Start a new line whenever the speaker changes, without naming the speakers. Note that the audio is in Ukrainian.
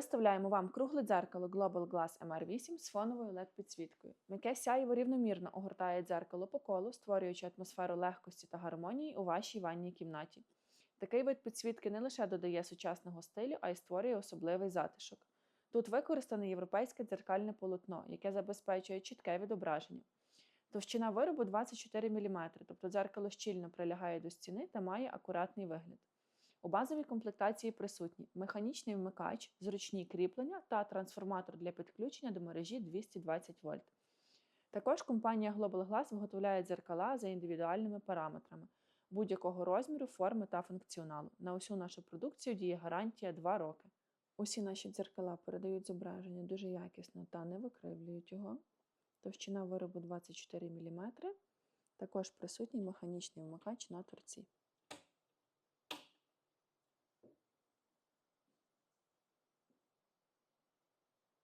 Виставляємо вам кругле дзеркало Global Glass MR8 з фоновою LED-підсвіткою. М'яке сяйво рівномірно огортає дзеркало по колу, створюючи атмосферу легкості та гармонії у вашій ванній кімнаті. Такий вид підсвітки не лише додає сучасного стилю, а й створює особливий затишок. Тут використане європейське дзеркальне полотно, яке забезпечує чітке відображення. Товщина виробу 24 мм, тобто дзеркало щільно прилягає до стіни та має акуратний вигляд. У базовій комплектації присутні механічний вмикач, зручні кріплення та трансформатор для підключення до мережі 220 вольт. Також компанія Global Glass виготовляє дзеркала за індивідуальними параметрами будь-якого розміру, форми та функціоналу. На усю нашу продукцію діє гарантія 2 роки. Усі наші дзеркала передають зображення дуже якісно та не викривлюють його. Товщина виробу 24 мм. Також присутній механічний вмикач на торці.